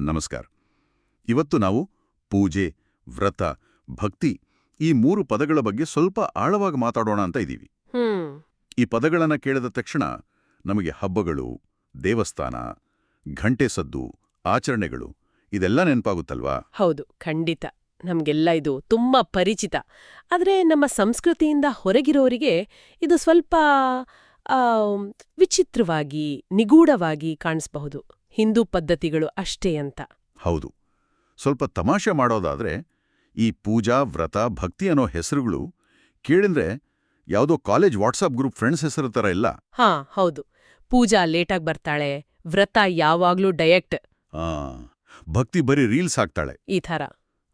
ನಮಸ್ಕಾರ. ಇವತ್ತು ನಾವು ಪೂಜೆ ವ್ರತ ಭಕ್ತಿ ಈ ಮೂರು ಪದಗಳ ಬಗ್ಗೆ ಸ್ವಲ್ಪ ಆಳವಾಗಿ ಮಾತಾಡೋಣ ಅಂತ ಇದ್ದೀವಿ. ಈ ಪದಗಳನ್ನ ಕೇಳಿದ ತಕ್ಷಣ ನಮಗೆ ಹಬ್ಬಗಳು ದೇವಸ್ಥಾನ ಘಂಟೆ ಸದ್ದು ಆಚರಣೆಗಳು ಇದೆಲ್ಲ ನೆನಪಾಗುತ್ತಲ್ವಾ? ಹೌದು ಖಂಡಿತ. ನಮಗೆಲ್ಲ ಇದು ತುಂಬಾ ಪರಿಚಿತ. ಆದರೆ ನಮ್ಮ ಸಂಸ್ಕೃತಿಯಿಂದ ಹೊರಗಿರೋರಿಗೆ ಇದು ಸ್ವಲ್ಪ ವಿಚಿತ್ರವಾಗಿ ನಿಗೂಢವಾಗಿ ಕಾಣಿಸಬಹುದು. ಹಿಂದೂ ಪದ್ಧತಿಗಳು ಅಷ್ಟೇ ಅಂತ. ಹೌದು. ಸ್ವಲ್ಪ ತಮಾಷೆ ಮಾಡೋದಾದ್ರೆ ಈ ಪೂಜಾ ವ್ರತ ಭಕ್ತಿ ಅನ್ನೋ ಹೆಸರುಗಳು ಕೇಳಿದ್ರೆ ಯಾವುದೋ ಕಾಲೇಜ್ ವಾಟ್ಸಪ್ ಗ್ರೂಪ್ ಫ್ರೆಂಡ್ಸ್ ಹೆಸರು ತರ ಇಲ್ಲ. ಹಾ ಹೌದು. ಪೂಜಾ ಲೇಟಾಗಿ ಬರ್ತಾಳೆ ವ್ರತ ಯಾವಾಗ್ಲೂ ಡೈರೆಕ್ಟ್ ಆ, ಭಕ್ತಿ ಬರೀ ರೀಲ್ಸ್ ಆಗ್ತಾಳೆ ಈ ಥರ.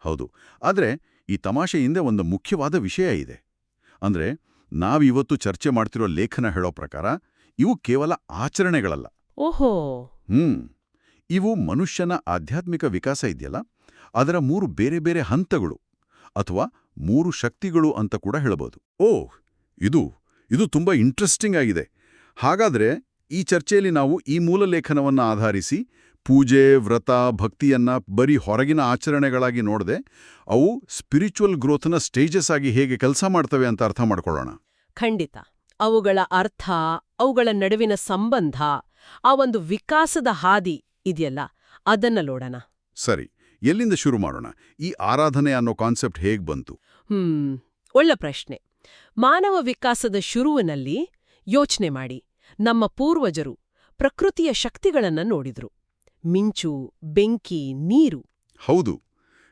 ಹೌದು. ಆದ್ರೆ ಈ ತಮಾಷೆ ಹಿಂದೆ ಒಂದು ಮುಖ್ಯವಾದ ವಿಷಯ ಇದೆ. ಅಂದ್ರೆ ನಾವಿವತ್ತು ಚರ್ಚೆ ಮಾಡ್ತಿರೋ ಲೇಖನ ಹೇಳೋ ಪ್ರಕಾರ ಇವು ಕೇವಲ ಆಚರಣೆಗಳಲ್ಲ. ಓಹೋ. ಹ್ಮ್. ಇವು ಮನುಷ್ಯನ ಆಧ್ಯಾತ್ಮಿಕ ವಿಕಾಸ ಇದೆಯಲ್ಲ? ಅದರ ಮೂರು ಬೇರೆ ಬೇರೆ ಹಂತಗಳು ಅಥವಾ ಮೂರು ಶಕ್ತಿಗಳು ಅಂತ ಕೂಡ ಹೇಳಬಹುದು ಓಹ್ ಇದು ಇದು ತುಂಬಾ ಇಂಟ್ರೆಸ್ಟಿಂಗ್ ಆಗಿದೆ. ಹಾಗಾದ್ರೆ ಈ ಚರ್ಚೆಯಲ್ಲಿ ನಾವು ಈ ಮೂಲ ಲೇಖನವನ್ನು ಆಧರಿಸಿ ಪೂಜೆ ವ್ರತ ಭಕ್ತಿಯನ್ನ ಬರೀ ಹೊರಗಿನ ಆಚರಣೆಗಳಾಗಿ ನೋಡದೆ ಅವು ಸ್ಪಿರಿಚುವಲ್ ಗ್ರೋತ್ನ ಸ್ಟೇಜಸ್ ಆಗಿ ಹೇಗೆ ಕೆಲಸ ಮಾಡ್ತವೆ ಅಂತ ಅರ್ಥ ಮಾಡ್ಕೊಳ್ಳೋಣ. ಖಂಡಿತ. ಅವುಗಳ ಅರ್ಥ ಅವುಗಳ ನಡುವಿನ ಸಂಬಂಧ ಆ ಒಂದು ವಿಕಾಸದ ಹಾದಿ ಇದೆಯಲ್ಲ ಅದನ್ನ ನೋಡೋಣ. ಸರಿ ಎಲ್ಲಿಂದ ಶುರು ಮಾಡೋಣ? ಈ ಆರಾಧನೆ ಅನ್ನೋ ಕಾನ್ಸೆಪ್ಟ್ ಹೇಗ್ ಬಂತು? ಹ್ಮ್ ಒಳ್ಳೆ ಪ್ರಶ್ನೆ. ಮಾನವ ವಿಕಾಸದ ಶುರುವಿನಲ್ಲಿ ಯೋಚನೆ ಮಾಡಿ ನಮ್ಮ ಪೂರ್ವಜರು ಪ್ರಕೃತಿಯ ಶಕ್ತಿಗಳನ್ನ ನೋಡಿದ್ರು. ಮಿಂಚು ಬೆಂಕಿ ನೀರು. ಹೌದು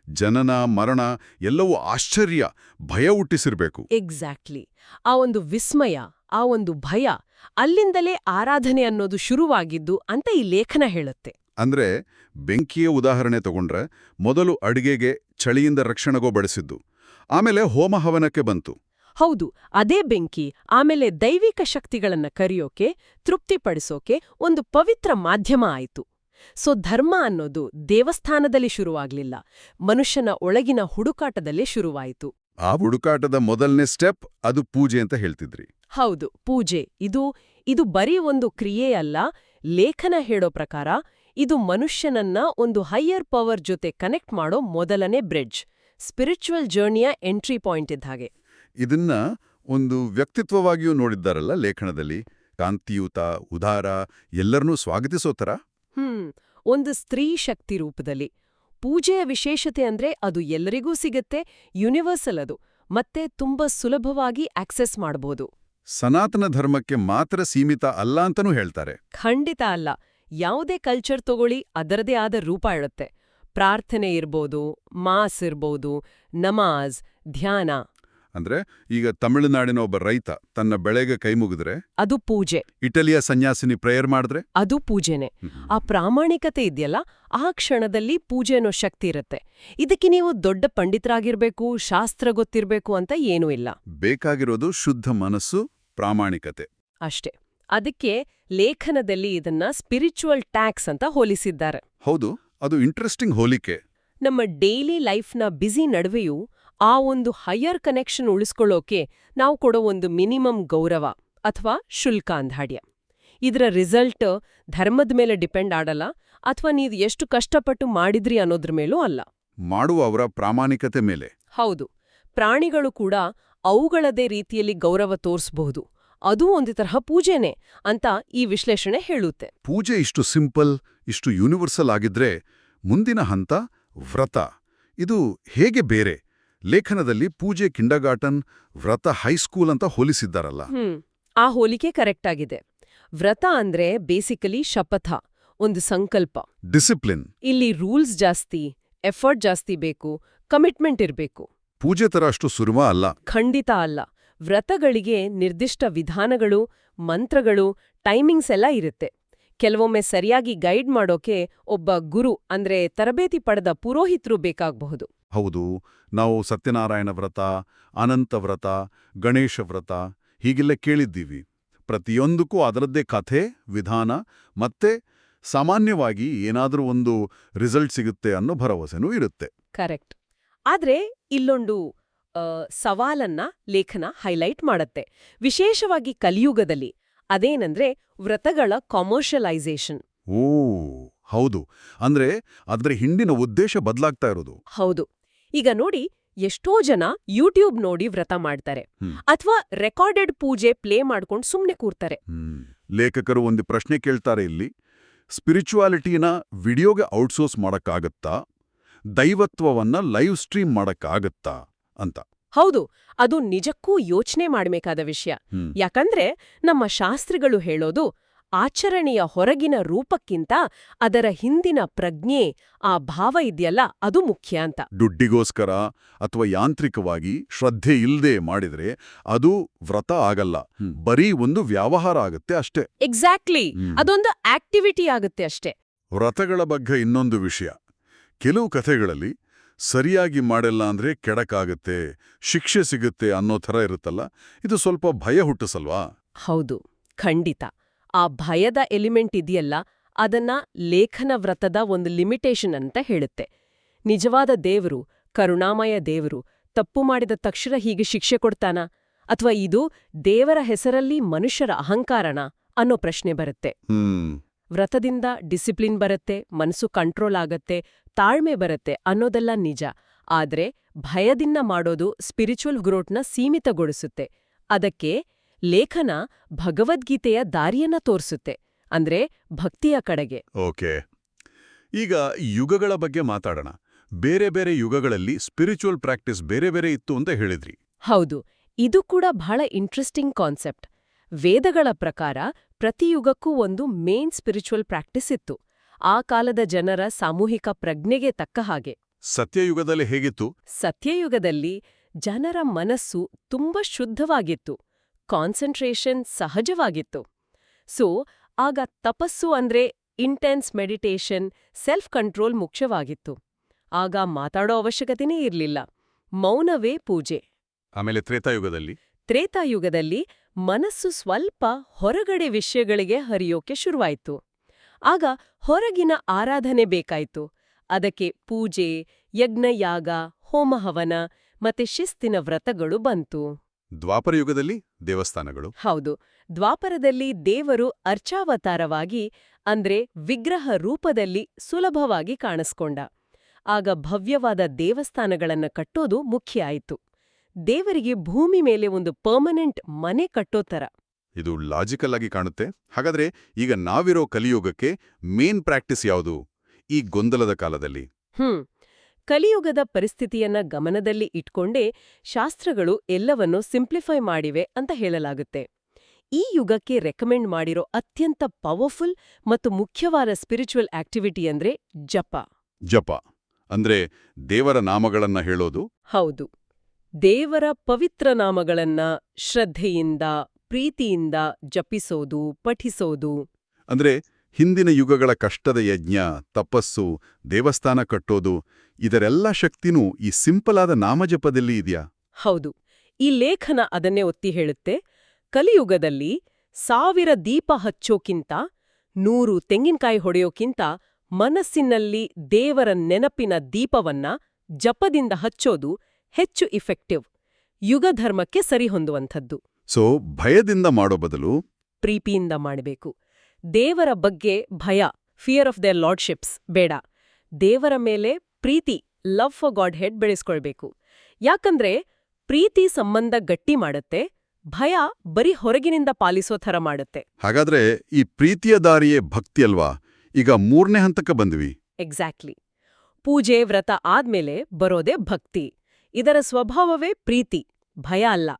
ಜನನ ಮರಣ ಎಲ್ಲವೂ ಆಶ್ಚರ್ಯ ಭಯ ಹುಟ್ಟಿಸಿರ್ಬೇಕು. ಎಕ್ಸಾಕ್ಟ್ಲಿ ಆ ಒಂದು ವಿಸ್ಮಯ ಆ ಒಂದು ಭಯ ಅಲ್ಲಿಂದಲೇ ಆರಾಧನೆ ಅನ್ನೋದು ಶುರುವಾಗಿದ್ದು ಅಂತ ಈ ಲೇಖನ ಹೇಳುತ್ತೆ. ಅಂದ್ರೆ ಬೆಂಕಿಯ ಉದಾಹರಣೆ ತಗೊಂಡ್ರೆ ಮೊದಲು ಅಡಿಗೆಗೆ ಚಳಿಯಿಂದ ರಕ್ಷಣೆಗೋ ಬಡಿಸಿದ್ದು ಆಮೇಲೆ ಹೋಮ ಹವನಕ್ಕೆ ಬಂತು. ಹೌದು ಅದೇ ಬೆಂಕಿ ಆಮೇಲೆ ದೈವಿಕ ಶಕ್ತಿಗಳನ್ನ ಕರೆಯೋಕೆ ತೃಪ್ತಿಪಡಿಸೋಕೆ ಒಂದು ಪವಿತ್ರ ಮಾಧ್ಯಮ ಆಯಿತು. ಸೊ ಧರ್ಮ ಅನ್ನೋದು ದೇವಸ್ಥಾನದಲ್ಲಿ ಶುರುವಾಗ್ಲಿಲ್ಲ ಮನುಷ್ಯನ ಒಳಗಿನ ಹುಡುಕಾಟದಲ್ಲೇ ಶುರುವಾಯಿತು. ಆ ಹುಡುಕಾಟದ ಮೊದಲನೇ ಸ್ಟೆಪ್ ಅದು ಪೂಜೆ ಅಂತ ಹೇಳ್ತಿದ್ರಿ. ಹೌದು ಪೂಜೆ. ಇದು ಇದು ಬರೀ ಒಂದು ಕ್ರಿಯೆ ಅಲ್ಲ ಲೇಖನ ಹೇಳೋ ಪ್ರಕಾರ ಇದು ಮನುಷ್ಯನನ್ನ ಒಂದು ಹೈಯರ್ ಪವರ್ ಜೊತೆ ಕನೆಕ್ಟ್ ಮಾಡೋ ಮೊದಲನೇ ಬ್ರಿಡ್ಜ್ ಸ್ಪಿರಿಚುವಲ್ ಜರ್ನಿಯ ಎಂಟ್ರಿ ಪಾಯಿಂಟ್ ಇದ್ದ ಹಾಗೆ. ಇದನ್ನ ಒಂದು ವ್ಯಕ್ತಿತ್ವವಾಗಿಯೂ ನೋಡಿದ್ದಾರಲ್ಲ ಲೇಖನದಲ್ಲಿ? ಕಾಂತಿಯುತ ಉದಾರ ಎಲ್ಲರನ್ನೂ ಸ್ವಾಗತಿಸೋ ಥರ? ಹ್ಮ್ ಒಂದು ಸ್ತ್ರೀ ಶಕ್ತಿ ರೂಪದಲ್ಲಿ. ಪೂಜೆಯ ವಿಶೇಷತೆ ಅಂದ್ರೆ ಅದು ಎಲ್ಲರಿಗೂ ಸಿಗತ್ತೆ ಯೂನಿವರ್ಸಲ್ ಅದು ಮತ್ತೆ ತುಂಬಾ ಸುಲಭವಾಗಿ ಆಕ್ಸೆಸ್ ಮಾಡಬಹುದು ಸನಾತನ ಧರ್ಮಕ್ಕೆ ಮಾತ್ರ ಸೀಮಿತ ಅಲ್ಲ ಅಂತನೂ ಹೇಳ್ತಾರೆ. ಖಂಡಿತ ಅಲ್ಲ ಯಾವುದೇ ಕಲ್ಚರ್ ತಗೊಳ್ಳಿ ಅದರದೇ ಆದ ರೂಪ ಇರುತ್ತೆ. ಪ್ರಾರ್ಥನೆ ಇರ್ಬೋದು ಮಾಸ್ ಇರ್ಬೋದು ನಮಾಜ್ ಧ್ಯಾನ. ಅಂದ್ರೆ ಈಗ ತಮಿಳುನಾಡಿನ ಒಬ್ಬ ರೈತ ತನ್ನ ಬೆಳೆಗೆ ಕೈ ಮುಗಿದ್ರೆ ಅದು ಪೂಜೆ. ಇಟಲಿಯ ಸನ್ಯಾಸಿನಿ ಪ್ರೇಯರ್ ಮಾಡಿದ್ರೆ? ಅದು ಪೂಜೆನೆ. ಆ ಪ್ರಾಮಾಣಿಕತೆ ಇದೆಯಲ್ಲ ಆ ಕ್ಷಣದಲ್ಲಿ ಪೂಜೆ ಅನ್ನೋ ಶಕ್ತಿ ಇರುತ್ತೆ. ಇದಕ್ಕೆ ನೀವು ದೊಡ್ಡ ಪಂಡಿತರಾಗಿರ್ಬೇಕು ಶಾಸ್ತ್ರ ಗೊತ್ತಿರಬೇಕು ಅಂತ ಏನೂ ಇಲ್ಲ. ಬೇಕಾಗಿರೋದು ಶುದ್ಧ ಮನಸ್ಸು ಪ್ರಾಮಾಣಿಕತೆ. ಅಷ್ಟೇ. ಅದಕ್ಕೆ ಲೇಖನದಲ್ಲಿ ಇದನ್ನ ಸ್ಪಿರಿಚುವಲ್ ಟ್ಯಾಕ್ಸ್ ಅಂತ ಹೋಲಿಸಿದ್ದಾರೆ. ಹೌದು ಅದು ಇಂಟ್ರೆಸ್ಟಿಂಗ್ ಹೋಲಿಕೆ. ನಮ್ಮ ಡೈಲಿ ಲೈಫ್ನ ಬ್ಯುಸಿ ನಡುವೆಯೂ ಆ ಒಂದು ಹೈಯರ್ ಕನೆಕ್ಷನ್ ಉಳಿಸ್ಕೊಳ್ಳೋಕೆ ನಾವು ಕೊಡೋ ಒಂದು ಮಿನಿಮಮ್ ಗೌರವ ಅಥವಾ ಶುಲ್ಕ ಅಂದಾಡ್ಯ. ಇದರ ರಿಸಲ್ಟ್ ಧರ್ಮದ ಮೇಲೆ ಡಿಪೆಂಡ್ ಆಡಲ್ಲ ಅಥವಾ ನೀವು ಎಷ್ಟು ಕಷ್ಟಪಟ್ಟು ಮಾಡಿದ್ರಿ ಅನ್ನೋದ್ರ ಮೇಲೂ ಅಲ್ಲ. ಮಾಡುವವರ ಪ್ರಾಮಾಣಿಕತೆ ಮೇಲೆ. ಹೌದು. ಪ್ರಾಣಿಗಳು ಕೂಡ ಅವುಗಳದೇ ರೀತಿಯಲ್ಲಿ ಗೌರವ ತೋರಿಸಬಹುದು. ಅದೂ ಒಂದು ತರಹ ಪೂಜೆನೆ ಅಂತ ಈ ವಿಶ್ಲೇಷಣೆ ಹೇಳುತ್ತೆ. ಪೂಜೆ ಇಷ್ಟು ಸಿಂಪಲ್ ಇಷ್ಟು ಯೂನಿವರ್ಸಲ್ ಆಗಿದ್ರೆ ಮುಂದಿನ ಹಂತ ವ್ರತ. ಇದು ಹೇಗೆ ಬೇರೆ? ಲೇಖನದಲ್ಲಿ ಪೂಜೆ ಕಿಂಡಗಾರ್ಟನ್ ವ್ರತ ಹೈಸ್ಕೂಲ್ ಅಂತ ಹೋಲಿಸಿದ್ದಾರಲ್ಲ. ಆ ಹೋಲಿಕೆ ಕರೆಕ್ಟ್ ಆಗಿದೆ. ವ್ರತ ಅಂದ್ರೆ ಬೇಸಿಕಲಿ ಶಪಥ ಒಂದು ಸಂಕಲ್ಪ. ಡಿಸಿಪ್ಲಿನ್. ಇಲ್ಲಿ ರೂಲ್ಸ್ ಜಾಸ್ತಿ ಎಫರ್ಟ್ ಜಾಸ್ತಿ ಬೇಕು ಕಮಿಟ್ಮೆಂಟ್ ಇರಬೇಕು. ಪೂಜೆ ತರ ಅಷ್ಟು ಸುಲಭ ಅಲ್ಲ. ಖಂಡಿತ ಅಲ್ಲ. ವ್ರತಗಳಿಗೆ ನಿರ್ದಿಷ್ಟ ವಿಧಾನಗಳು ಮಂತ್ರಗಳು ಟೈಮಿಂಗ್ಸ್ ಎಲ್ಲ ಇರುತ್ತೆ. ಕೆಲವೊಮ್ಮೆ ಸರಿಯಾಗಿ ಗೈಡ್ ಮಾಡೋಕೆ ಒಬ್ಬ ಗುರು ಅಂದ್ರೆ ತರಬೇತಿ ಪಡೆದ ಪುರೋಹಿತರು ಬೇಕಾಗಬಹುದು. ಹೌದು ನಾವು ಸತ್ಯನಾರಾಯಣ ವ್ರತ ಅನಂತ ವ್ರತ ಗಣೇಶ ವ್ರತ ಹೀಗೆಲ್ಲ ಕೇಳಿದ್ದೀವಿ. ಪ್ರತಿಯೊಂದಕ್ಕೂ ಅದರದ್ದೇ ಕಥೆ ವಿಧಾನ ಮತ್ತೆ ಸಾಮಾನ್ಯವಾಗಿ ಏನಾದರೂ ಒಂದು ರಿಸಲ್ಟ್ ಸಿಗುತ್ತೆ ಅನ್ನೋ ಭರವಸೆನೂ ಇರುತ್ತೆ. ಕರೆಕ್ಟ್. ಆದರೆ ಇಲ್ಲೊಂದು ಸವಾಲನ್ನ ಲೇಖನ ಹೈಲೈಟ್ ಮಾಡುತ್ತೆ. ವಿಶೇಷವಾಗಿ ಕಲಿಯುಗದಲ್ಲಿ ಅದೇನಂದ್ರೆ ವ್ರತಗಳ ಕಾಮರ್ಷಿಯಲೈಸೇಷನ್ ಓ ಹೌದು. ಅಂದ್ರೆ ಅದ್ರ ಹಿಂದಿನ ಉದ್ದೇಶ ಬದಲಾಗ್ತಾ ಇರೋದು. ಹೌದು. ಈಗ ನೋಡಿ ಎಷ್ಟೋ ಜನ ಯೂಟ್ಯೂಬ್ ನೋಡಿ ವ್ರತ ಮಾಡ್ತಾರೆ. ಅಥವಾ ರೆಕಾರ್ಡೆಡ್ ಪೂಜೆ ಪ್ಲೇ ಮಾಡ್ಕೊಂಡು ಸುಮ್ನೆ ಕೂರ್ತಾರೆ. ಲೇಖಕರು ಒಂದು ಪ್ರಶ್ನೆ ಕೇಳ್ತಾರೆ ಇಲ್ಲಿ. ಸ್ಪಿರಿಚುವಾಲಿಟಿನ ವಿಡಿಯೋಗೆ ಔಟ್ಸೋರ್ಸ್ ಮಾಡಕ್ಕಾಗತ್ತಾ? ದೈವತ್ವವನ್ನ ಲೈವ್ ಸ್ಟ್ರೀಮ್ ಮಾಡಕ್ಕಾಗತ್ತಾ? ಅಂತ. ಹೌದು. ಅದು ನಿಜಕ್ಕೂ ಯೋಚನೆ ಮಾಡಬೇಕಾದ ವಿಷಯ. ಯಾಕಂದ್ರೆ ನಮ್ಮ ಶಾಸ್ತ್ರಿಗಳು ಹೇಳೋದು ಆಚರಣೆಯ ಹೊರಗಿನ ರೂಪಕ್ಕಿಂತ ಅದರ ಹಿಂದಿನ ಪ್ರಜ್ಞೆ ಆ ಭಾವ ಇದೆಯಲ್ಲ ಅದು ಮುಖ್ಯ ಅಂತ. ದುಡ್ಡಿಗೋಸ್ಕರ ಅಥವಾ ಯಾಂತ್ರಿಕವಾಗಿ ಶ್ರದ್ಧೆ ಇಲ್ಲದೆ ಮಾಡಿದ್ರೆ ಅದು ವ್ರತ ಆಗಲ್ಲ. ಬರೀ ಒಂದು ವ್ಯವಹಾರ ಆಗುತ್ತೆ ಅಷ್ಟೇ. ಎಕ್ಸಾಕ್ಟ್ಲಿ. ಅದೊಂದು ಆಕ್ಟಿವಿಟಿ ಆಗುತ್ತೆ ಅಷ್ಟೇ. ವ್ರತಗಳ ಬಗ್ಗೆ ಇನ್ನೊಂದು ವಿಷಯ. ಕೆಲವು ಕಥೆಗಳಲ್ಲಿ ಸರಿಯಾಗಿ ಮಾಡಿಲ್ಲ ಅಂದ್ರೆ ಕೆಡಕಾಗುತ್ತೆ ಶಿಕ್ಷೆ ಸಿಗುತ್ತೆ ಅನ್ನೋ ಥರ ಇರುತ್ತಲ್ಲ ಇದು ಸ್ವಲ್ಪ ಭಯ ಹುಟ್ಟಿಸಲ್ವಾ? ಹೌದು ಖಂಡಿತ. ಆ ಭಯದ ಎಲಿಮೆಂಟ್ ಇದೆಯಲ್ಲ ಅದನ್ನ ಲೇಖನ ವ್ರತದ ಒಂದು ಲಿಮಿಟೇಷನ್ ಅಂತ ಹೇಳುತ್ತೆ. ನಿಜವಾದ ದೇವರು ಕರುಣಾಮಯ ದೇವರು ತಪ್ಪು ಮಾಡಿದ ತಕ್ಷಣ ಹೀಗೆ ಶಿಕ್ಷೆ ಕೊಡ್ತಾನ? ಅಥವಾ ಇದು ದೇವರ ಹೆಸರಲ್ಲಿ ಮನುಷ್ಯರ ಅಹಂಕಾರನ? ಅನ್ನೋ ಪ್ರಶ್ನೆ ಬರುತ್ತೆ. ವ್ರತದಿಂದ ಡಿಸಿಪ್ಲಿನ್ ಬರುತ್ತೆ ಮನಸ್ಸು ಕಂಟ್ರೋಲ್ ಆಗತ್ತೆ ತಾಳ್ಮೆ ಬರುತ್ತೆ ಅನ್ನೋದೆಲ್ಲ ನಿಜ. ಆದ್ರೆ ಭಯದಿಂದ ಮಾಡೋದು ಸ್ಪಿರಿಚುವಲ್ ಗ್ರೋಟ್ನ ಸೀಮಿತಗೊಳಿಸುತ್ತೆ. ಅದಕ್ಕೆ ಲೇಖನ ಭಗವದ್ಗೀತೆಯ ದಾರಿಯನ್ನ ತೋರಿಸುತ್ತೆ ಅಂದ್ರೆ ಭಕ್ತಿಯ ಕಡೆಗೆ. ಓಕೆ. ಈಗ ಯುಗಗಳ ಬಗ್ಗೆ ಮಾತಾಡೋಣ. ಬೇರೆ ಬೇರೆ ಯುಗಗಳಲ್ಲಿ ಸ್ಪಿರಿಚುವಲ್ ಪ್ರಾಕ್ಟೀಸ್ ಬೇರೆ ಬೇರೆ ಇತ್ತು ಅಂತ ಹೇಳಿದ್ರಿ. ಹೌದು ಇದು ಕೂಡ ಬಹಳ ಇಂಟ್ರೆಸ್ಟಿಂಗ್ ಕಾನ್ಸೆಪ್ಟ್ ವೇದಗಳ ಪ್ರಕಾರ ಪ್ರತಿ ಯುಗಕ್ಕೂ ಒಂದು ಮೇನ್ ಸ್ಪಿರಿಚುವಲ್ ಪ್ರಾಕ್ಟೀಸ್ ಇತ್ತು. ಆ ಕಾಲದ ಜನರ ಸಾಮೂಹಿಕ ಪ್ರಜ್ಞೆಗೆ ತಕ್ಕ ಹಾಗೆ. ಸತ್ಯಯುಗದಲ್ಲಿ ಹೇಗಿತ್ತು? ಸತ್ಯಯುಗದಲ್ಲಿ ಜನರ ಮನಸ್ಸು ತುಂಬ ಶುದ್ಧವಾಗಿತ್ತು. ಕಾನ್ಸಂಟ್ರೇಷನ್ ಸಹಜವಾಗಿತ್ತು. ಸೊ ಆಗ ತಪಸ್ಸು ಅಂದ್ರೆ ಇಂಟೆನ್ಸ್ ಮೆಡಿಟೇಷನ್ ಸೆಲ್ಫ್ ಕಂಟ್ರೋಲ್ ಮುಖ್ಯವಾಗಿತ್ತು. ಆಗ ಮಾತಾಡೋ ಅವಶ್ಯಕತೆನೇ ಇರಲಿಲ್ಲ. ಮೌನವೇ ಪೂಜೆ. ಆಮೇಲೆ ತ್ರೇತಾಯುಗದಲ್ಲಿ? ತ್ರೇತಾಯುಗದಲ್ಲಿ ಮನಸ್ಸು ಸ್ವಲ್ಪ ಹೊರಗಡೆ ವಿಷಯಗಳಿಗೆ ಹರಿಯೋಕೆ ಶುರುವಾಯಿತು. ಆಗ ಹೊರಗಿನ ಆರಾಧನೆ ಬೇಕಾಯಿತು. ಅದಕ್ಕೆ ಪೂಜೆ ಯಜ್ಞಯಾಗ ಹೋಮಹವನ ಮತ್ತೆ ಶಿಸ್ತಿನ ವ್ರತಗಳು ಬಂತು. ದ್ವಾಪರಯುಗದಲ್ಲಿ ದೇವಸ್ಥಾನಗಳು. ಹೌದು. ದ್ವಾಪರದಲ್ಲಿ ದೇವರು ಅರ್ಚಾವತಾರವಾಗಿ ಅಂದ್ರೆ ವಿಗ್ರಹ ರೂಪದಲ್ಲಿ ಸುಲಭವಾಗಿ ಕಾಣಿಸ್ಕೊಂಡ. ಆಗ ಭವ್ಯವಾದ ದೇವಸ್ಥಾನಗಳನ್ನ ಕಟ್ಟೋದು ಮುಖ್ಯ ಆಯಿತು. ದೇವರಿಗೆ ಭೂಮಿ ಮೇಲೆ ಒಂದು ಪರ್ಮನೆಂಟ್ ಮನೆ ಕಟ್ಟೋ ಥರ ಇದು ಲಾಜಿಕಲ್ ಆಗಿ ಕಾಣುತ್ತೆ. ಹಾಗಾದ್ರೆ ಈಗ ನಾವಿರೋ ಕಲಿಯುಗಕ್ಕೆ ಮೇನ್ ಪ್ರಾಕ್ಟೀಸ್ ಯಾವುದು? ಈ ಗೊಂದಲದ ಕಾಲದಲ್ಲಿ. ಹ್ಮ್. ಕಲಿಯುಗದ ಪರಿಸ್ಥಿತಿಯನ್ನ ಗಮನದಲ್ಲಿ ಇಟ್ಕೊಂಡೇ ಶಾಸ್ತ್ರಗಳು ಎಲ್ಲವನ್ನೂ ಸಿಂಪ್ಲಿಫೈ ಮಾಡಿವೆ ಅಂತ ಹೇಳಲಾಗುತ್ತೆ. ಈ ಯುಗಕ್ಕೆ ರೆಕಮೆಂಡ್ ಮಾಡಿರೋ ಅತ್ಯಂತ ಪವರ್ಫುಲ್ ಮತ್ತು ಮುಖ್ಯವಾದ ಸ್ಪಿರಿಚುವಲ್ ಆಕ್ಟಿವಿಟಿ ಅಂದ್ರೆ ಜಪ. ಜಪ. ಅಂದ್ರೆ ದೇವರ ನಾಮಗಳನ್ನ ಹೇಳೋದು? ಹೌದು. ದೇವರ ಪವಿತ್ರ ನಾಮಗಳನ್ನ ಶ್ರದ್ಧೆಯಿಂದ ಪ್ರೀತಿಯಿಂದ ಜಪಿಸೋದು ಪಠಿಸೋದು. ಅಂದ್ರೆ ಹಿಂದಿನ ಯುಗಗಳ ಕಷ್ಟದ ಯಜ್ಞ ತಪಸ್ಸು ದೇವಸ್ಥಾನ ಕಟ್ಟೋದು ಇದರೆಲ್ಲ ಶಕ್ತಿನೂ ಈ ಸಿಂಪಲ್ ಆದ ನಾಮಜಪದಲ್ಲಿ ಇದೆಯಾ? ಹೌದು. ಈ ಲೇಖನ ಅದನ್ನೇ ಒತ್ತಿ ಹೇಳುತ್ತೆ. ಕಲಿಯುಗದಲ್ಲಿ ಸಾವಿರ ದೀಪ ಹಚ್ಚೋಕ್ಕಿಂತ ನೂರು ತೆಂಗಿನಕಾಯಿ ಹೊಡೆಯೋಕ್ಕಿಂತ ಮನಸ್ಸಿನಲ್ಲಿ ದೇವರ ನೆನಪಿನ ದೀಪವನ್ನ ಜಪದಿಂದ ಹಚ್ಚೋದು ಹೆಚ್ಚು ಇಫೆಕ್ಟಿವ್ ಯುಗಧರ್ಮಕ್ಕೆ ಸರಿಹೊಂದುವಂಥದ್ದು. ಸೊ ಭಯದಿಂದ ಮಾಡೋ ಬದಲು ಪ್ರೀತಿಯಿಂದ ಮಾಡಬೇಕು. ದೇವರ ಬಗ್ಗೆ ಭಯ ಫಿಯರ್ ಆಫ್ ದೇರ್ ಲಾರ್ಡ್ಶಿಪ್ಸ್ ಬೇಡ. ದೇವರ ಮೇಲೆ ಪ್ರೀತಿ ಲವ್ ಫಾರ್ ಗಾಡ್ ಹೆಡ್ ಬೆಳೆಸ್ಕೊಳ್ಬೇಕು. ಯಾಕಂದ್ರೆ ಪ್ರೀತಿ ಸಂಬಂಧ ಗಟ್ಟಿ ಮಾಡುತ್ತೆ ಭಯ ಬರೀ ಹೊರಗಿನಿಂದ ಪಾಲಿಸೋ ಥರ ಮಾಡುತ್ತೆ. ಹಾಗಾದ್ರೆ ಈ ಪ್ರೀತಿಯ ದಾರಿಯೇ ಭಕ್ತಿ ಅಲ್ವಾ? ಈಗ ಮೂರನೇ ಹಂತಕ್ಕೆ ಬಂದ್ವಿ. ಎಕ್ಸಾಕ್ಟ್ಲಿ ಪೂಜೆ ವ್ರತ ಆದ್ಮೇಲೆ ಬರೋದೇ ಭಕ್ತಿ. ಇದರ ಸ್ವಭಾವವೇ ಪ್ರೀತಿ ಭಯ ಅಲ್ಲ.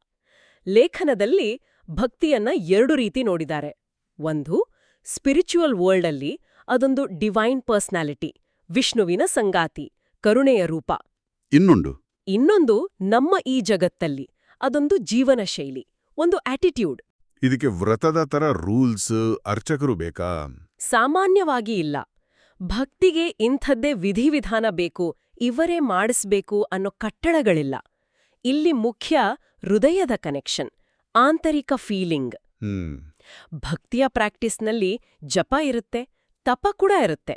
ಲೇಖನದಲ್ಲಿ ಭಕ್ತಿಯನ್ನ ಎರಡು ರೀತಿ ನೋಡಿದ್ದಾರೆ. ಒಂದು ಸ್ಪಿರಿಚುವಲ್ ವರ್ಲ್ಡಲ್ಲಿ ಅದೊಂದು ಡಿವೈನ್ ಪರ್ಸ್ನಾಲಿಟಿ ವಿಷ್ಣುವಿನ ಸಂಗಾತಿ ಕರುಣೆಯ ರೂಪ. ಇನ್ನೊಂದು? ಇನ್ನೊಂದು ನಮ್ಮ ಈ ಜಗತ್ತಲ್ಲಿ ಅದೊಂದು ಜೀವನ ಶೈಲಿ ಒಂದು ಆಟಿಟ್ಯೂಡ್ ಇದಕ್ಕೆ ವ್ರತದ ತರ ರೂಲ್ಸ್ ಅರ್ಚಕರು ಬೇಕಾ? ಸಾಮಾನ್ಯವಾಗಿ ಇಲ್ಲ. ಭಕ್ತಿಗೆ ಇಂಥದ್ದೇ ವಿಧಿವಿಧಾನ ಬೇಕು ಇವರೇ ಮಾಡಿಸ್ಬೇಕು ಅನ್ನೋ ಕಟ್ಟಡಗಳಿಲ್ಲ ಇಲ್ಲಿ ಮುಖ್ಯ ಹೃದಯದ ಕನೆಕ್ಷನ್ ಆಂತರಿಕ ಫೀಲಿಂಗ್ ಭಕ್ತಿಯ ಪ್ರಾಕ್ಟೀಸ್ನಲ್ಲಿ ಜಪ ಇರುತ್ತೆ ತಪ ಕೂಡ ಇರುತ್ತೆ.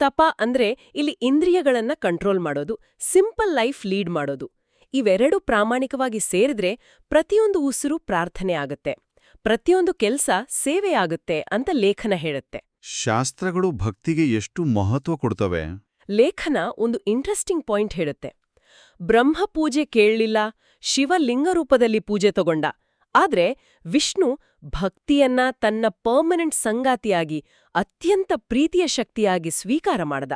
ತಪ ಅಂದ್ರೆ ಇಲ್ಲಿ ಇಂದ್ರಿಯಗಳನ್ನ ಕಂಟ್ರೋಲ್ ಮಾಡೋದು ಸಿಂಪಲ್ ಲೈಫ್ ಲೀಡ್ ಮಾಡೋದು. ಇವೆರಡೂ ಪ್ರಾಮಾಣಿಕವಾಗಿ ಸೇರಿದ್ರೆ ಪ್ರತಿಯೊಂದು ಉಸಿರು ಪ್ರಾರ್ಥನೆ ಆಗುತ್ತೆ ಪ್ರತಿಯೊಂದು ಕೆಲ್ಸ ಸೇವೆ ಆಗುತ್ತೆ ಅಂತ ಲೇಖನ ಹೇಳುತ್ತೆ. ಶಾಸ್ತ್ರಗಳು ಭಕ್ತಿಗೆ ಎಷ್ಟು ಮಹತ್ವ ಕೊಡ್ತವೆ? ಲೇಖನ ಒಂದು ಇಂಟ್ರೆಸ್ಟಿಂಗ್ ಪಾಯಿಂಟ್ ಹೇಳುತ್ತೆ. ಬ್ರಹ್ಮ ಪೂಜೆ ಕೇಳಲಿಲ್ಲ ಶಿವಲಿಂಗ ರೂಪದಲ್ಲಿ ಪೂಜೆ ತಗೊಂಡ ಆದ್ರೆ ವಿಷ್ಣು ಭಕ್ತಿಯನ್ನ ತನ್ನ ಪರ್ಮನೆಂಟ್ ಸಂಗಾತಿಯಾಗಿ ಅತ್ಯಂತ ಪ್ರೀತಿಯ ಶಕ್ತಿಯಾಗಿ ಸ್ವೀಕಾರ ಮಾಡದ.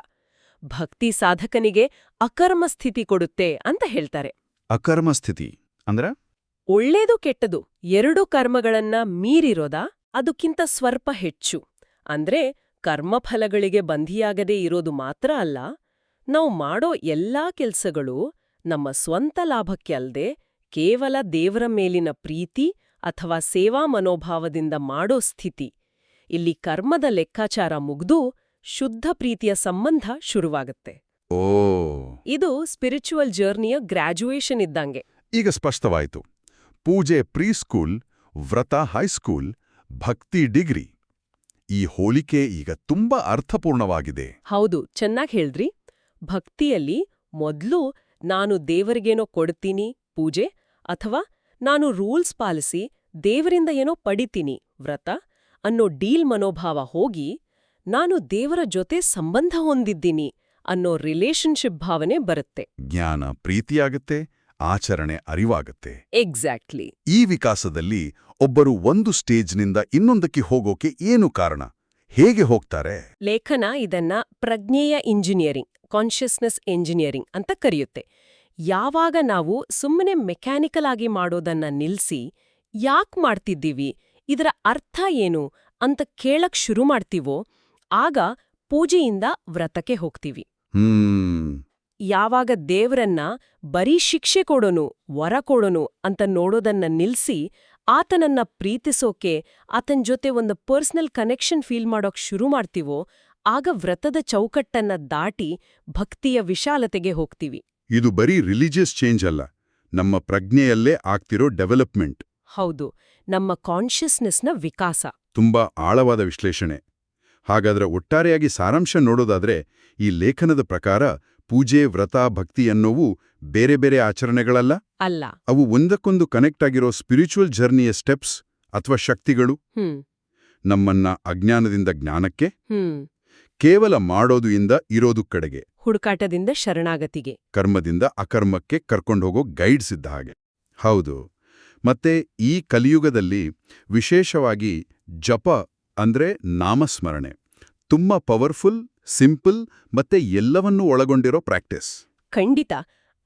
ಭಕ್ತಿ ಸಾಧಕನಿಗೆ ಅಕರ್ಮ ಸ್ಥಿತಿ ಕೊಡುತ್ತೆ ಅಂತ ಹೇಳ್ತಾರೆ. ಅಕರ್ಮ ಸ್ಥಿತಿ ಅಂದ್ರ? ಒಳ್ಳೇದು ಕೆಟ್ಟದು ಎರಡು ಕರ್ಮಗಳನ್ನ ಮೀರಿರೋದ? ಅದಕ್ಕಿಂತ ಸ್ವಲ್ಪ ಹೆಚ್ಚು. ಅಂದ್ರೆ ಕರ್ಮಫಲಗಳಿಗೆ ಬಂಧಿಯಾಗದೇ ಇರೋದು ಮಾತ್ರ ಅಲ್ಲ ನಾವು ಮಾಡೋ ಎಲ್ಲಾ ಕೆಲ್ಸಗಳು ನಮ್ಮ ಸ್ವಂತ ಲಾಭಕ್ಕೆ ಅಲ್ದೆ ಕೇವಲ ದೇವರ ಮೇಲಿನ ಪ್ರೀತಿ ಅಥವಾ ಸೇವಾ ಮನೋಭಾವದಿಂದ ಮಾಡೋ ಸ್ಥಿತಿ. ಇಲ್ಲಿ ಕರ್ಮದ ಲೆಕ್ಕಾಚಾರ ಮುಗ್ದು ಶುದ್ಧ ಪ್ರೀತಿಯ ಸಂಬಂಧ ಶುರುವಾಗುತ್ತೆ. ಓ. ಇದು ಸ್ಪಿರಿಚುವಲ್ ಜರ್ನಿಯ ಗ್ರಾಜ್ಯುಯೇಷನ್ ಇದ್ದಂಗೆ. ಈಗ ಸ್ಪಷ್ಟವಾಯಿತು. ಪೂಜೆ ಪ್ರೀಸ್ಕೂಲ್ ವ್ರತ ಹೈಸ್ಕೂಲ್ ಭಕ್ತಿ ಡಿಗ್ರಿ. ಈ ಹೋಲಿಕೆ ಈಗ ತುಂಬಾ ಅರ್ಥಪೂರ್ಣವಾಗಿದೆ. ಹೌದು ಚೆನ್ನಾಗಿ ಹೇಳ್ರಿ ಭಕ್ತಿಯಲ್ಲಿ ಮೊದ್ಲು ನಾನು ದೇವರಿಗೇನೋ ಕೊಡ್ತೀನಿ ಪೂಜೆ ಅಥವಾ ನಾನು ರೂಲ್ಸ್ ಪಾಲಿಸಿ ದೇವರಿಂದ ಏನೋ ಪಡಿತೀನಿ ವ್ರತ ಅನ್ನೋ ಡೀಲ್ ಮನೋಭಾವ ಹೋಗಿ ನಾನು ದೇವರ ಜೊತೆ ಸಂಬಂಧ ಹೊಂದಿದ್ದೀನಿ ಅನ್ನೋ ರಿಲೇಶನ್ಶಿಪ್ ಭಾವನೆ ಬರುತ್ತೆ. ಜ್ಞಾನ ಪ್ರೀತಿಯಾಗತ್ತೆ ಆಚರಣೆ ಅರಿವಾಗತ್ತೆ. ಎಕ್ಸಾಕ್ಟ್ಲಿ. ಈ ವಿಕಾಸದಲ್ಲಿ ಒಬ್ಬರು ಒಂದು ಸ್ಟೇಜ್ನಿಂದ ಇನ್ನೊಂದಕ್ಕೆ ಹೋಗೋಕೆ ಏನು ಕಾರಣ? ಹೇಗೆ ಹೋಗ್ತಾರೆ? ಲೇಖನ ಇದನ್ನ ಪ್ರಜ್ಞೇಯ ಇಂಜಿನಿಯರಿಂಗ್ ಕಾನ್ಷಿಯಸ್ನೆಸ್ ಇಂಜಿನಿಯರಿಂಗ್ ಅಂತ ಕರೆಯುತ್ತೆ. ಯಾವಾಗ ನಾವು ಸುಮ್ಮನೆ ಮೆಕ್ಯಾನಿಕಲ್ ಆಗಿ ಮಾಡೋದನ್ನ ನಿಲ್ಸಿ ಯಾಕ್ ಮಾಡ್ತಿದ್ದೀವಿ ಇದರ ಅರ್ಥ ಏನು ಅಂತ ಕೇಳಕ್ ಶುರು ಮಾಡ್ತೀವೋ ಆಗ ಪೂಜೆಯಿಂದ ವ್ರತಕ್ಕೆ ಹೋಗ್ತೀವಿ. ಯಾವಾಗ ದೇವ್ರನ್ನ ಬರೀ ಶಿಕ್ಷೆ ಕೊಡೋನು ವರ ಕೊಡೋನು ಅಂತ ನೋಡೋದನ್ನ ನಿಲ್ಸಿ ಆತನನ್ನ ಪ್ರೀತಿಸೋಕೆ ಆತನ್ ಜೊತೆ ಒಂದು ಪರ್ಸನಲ್ ಕನೆಕ್ಷನ್ ಫೀಲ್ ಮಾಡೋಕ್ ಶುರು ಮಾಡ್ತೀವೋ ಆಗ ವ್ರತದ ಚೌಕಟ್ಟನ್ನ ದಾಟಿ ಭಕ್ತಿಯ ವಿಶಾಲತೆಗೆ ಹೋಗ್ತೀವಿ. ಇದು ಬರೀ ರಿಲಿಜಿಯಸ್ ಚೇಂಜ್ ಅಲ್ಲ ನಮ್ಮ ಪ್ರಜ್ಞೆಯಲ್ಲೇ ಆಗ್ತಿರೋ ಡೆವಲಪ್ಮೆಂಟ್. ಹೌದು ನಮ್ಮ ಕಾನ್ಷಿಯಸ್ನೆಸ್ನ ವಿಕಾಸ. ತುಂಬಾ ಆಳವಾದ ವಿಶ್ಲೇಷಣೆ. ಹಾಗಾದ್ರೆ ಒಟ್ಟಾರೆಯಾಗಿ ಸಾರಾಂಶ ನೋಡೋದಾದ್ರೆ ಈ ಲೇಖನದ ಪ್ರಕಾರ ಪೂಜೆ ವ್ರತ ಭಕ್ತಿ ಅನ್ನೋವು ಬೇರೆ ಬೇರೆ ಆಚರಣೆಗಳಲ್ಲ? ಅಲ್ಲ. ಅವು ಒಂದಕ್ಕೊಂದು ಕನೆಕ್ಟ್ ಆಗಿರೋ ಸ್ಪಿರಿಚುವಲ್ ಜರ್ನಿಯ ಸ್ಟೆಪ್ಸ್ ಅಥವಾ ಶಕ್ತಿಗಳು? ನಮ್ಮನ್ನ ಅಜ್ಞಾನದಿಂದ ಜ್ಞಾನಕ್ಕೆ? ಕೇವಲ ಮಾಡೋದು ಇಂದ ಇರೋದು ಕಡೆಗೆ. ಹುಡುಕಾಟದಿಂದ ಶರಣಾಗತಿಗೆ. ಕರ್ಮದಿಂದ ಅಕರ್ಮಕ್ಕೆ ಕರ್ಕೊಂಡೋಗೋ ಗೈಡ್ಸ್ ಇದ್ದ ಹಾಗೆ. ಹೌದು. ಮತ್ತೆ ಈ ಕಲಿಯುಗದಲ್ಲಿ ವಿಶೇಷವಾಗಿ ಜಪ ಅಂದ್ರೆ ನಾಮಸ್ಮರಣೆ. ತುಂಬಾ ಪವರ್ಫುಲ್ ಸಿಂಪಲ್ ಮತ್ತೆ ಎಲ್ಲವನ್ನೂ ಒಳಗೊಂಡಿರೋ ಪ್ರಾಕ್ಟೀಸ್. ಖಂಡಿತ.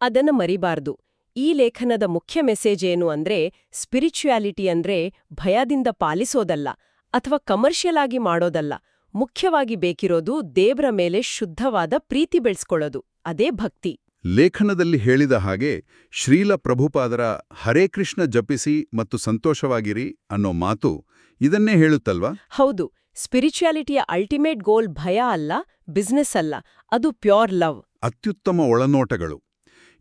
ಅದನ್ನ ಮರಿಬಾರ್ದು. ಈ ಲೇಖನದ ಮುಖ್ಯ ಮೆಸೇಜ್ ಏನು ಅಂದ್ರೆ ಸ್ಪಿರಿಚುಯಾಲಿಟಿ ಅಂದ್ರೆ ಭಯದಿಂದ ಪಾಲಿಸೋದಲ್ಲ ಅಥವಾ ಕಮರ್ಷಿಯಲ್ ಆಗಿ ಮಾಡೋದಲ್ಲ. ಮುಖ್ಯವಾಗಿ ಬೇಕಿರೋದು ದೇವ್ರ ಮೇಲೆ ಶುದ್ಧವಾದ ಪ್ರೀತಿ ಬೆಳೆಸ್ಕೊಳ್ಳೋದು ಅದೇ ಭಕ್ತಿ. ಲೇಖನದಲ್ಲಿ ಹೇಳಿದ ಹಾಗೆ ಶ್ರೀಲ ಪ್ರಭುಪಾದರ ಹರೇ ಕೃಷ್ಣ ಜಪಿಸಿ ಮತ್ತು ಸಂತೋಷವಾಗಿರಿ ಅನ್ನೋ ಮಾತು ಇದನ್ನೇ ಹೇಳುತ್ತಲ್ವಾ? ಹೌದು ಸ್ಪಿರಿಚುಯಾಲಿಟಿಯ ಅಲ್ಟಿಮೇಟ್ ಗೋಲ್ ಭಯ ಅಲ್ಲ ಬಿಸ್ನೆಸ್ ಅಲ್ಲ ಅದು ಪ್ಯೂರ್ ಲವ್. ಅತ್ಯುತ್ತಮ ಒಳನೋಟಗಳು.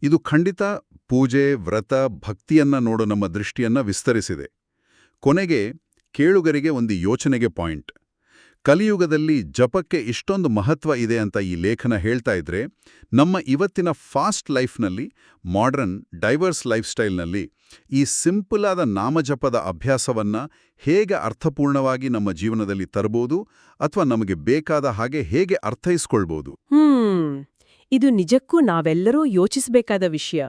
ಇದು ಖಂಡಿತ ಪೂಜೆ ವ್ರತ ಭಕ್ತಿಯನ್ನ ನೋಡೋ ನಮ್ಮ ದೃಷ್ಟಿಯನ್ನ ವಿಸ್ತರಿಸಿದೆ. ಕೊನೆಗೆ ಕೇಳುಗರಿಗೆ ಒಂದು ಯೋಚನೆಗೆ ಪಾಯಿಂಟ್. ಕಲಿಯುಗದಲ್ಲಿ ಜಪಕ್ಕೆ ಇಷ್ಟೊಂದು ಮಹತ್ವ ಇದೆ ಅಂತ ಈ ಲೇಖನ ಹೇಳ್ತಾ ಇದ್ರೆ, ನಮ್ಮ ಇವತ್ತಿನ ಫಾಸ್ಟ್ ಲೈಫ್ನಲ್ಲಿ, ಮಾಡರ್ನ್ ಡೈವರ್ಸ್ ಲೈಫ್ ಸ್ಟೈಲ್ನಲ್ಲಿ ಈ ಸಿಂಪಲ್ ಆದ ನಾಮಜಪದ ಅಭ್ಯಾಸವನ್ನ ಹೇಗೆ ಅರ್ಥಪೂರ್ಣವಾಗಿ ನಮ್ಮ ಜೀವನದಲ್ಲಿ ತರಬಹುದು ಅಥವಾ ನಮಗೆ ಬೇಕಾದ ಹಾಗೆ ಹೇಗೆ ಅರ್ಥೈಸ್ಕೊಳ್ಬಹುದು ಇದು ನಿಜಕ್ಕೂ ನಾವೆಲ್ಲರೂ ಯೋಚಿಸಬೇಕಾದ ವಿಷಯ.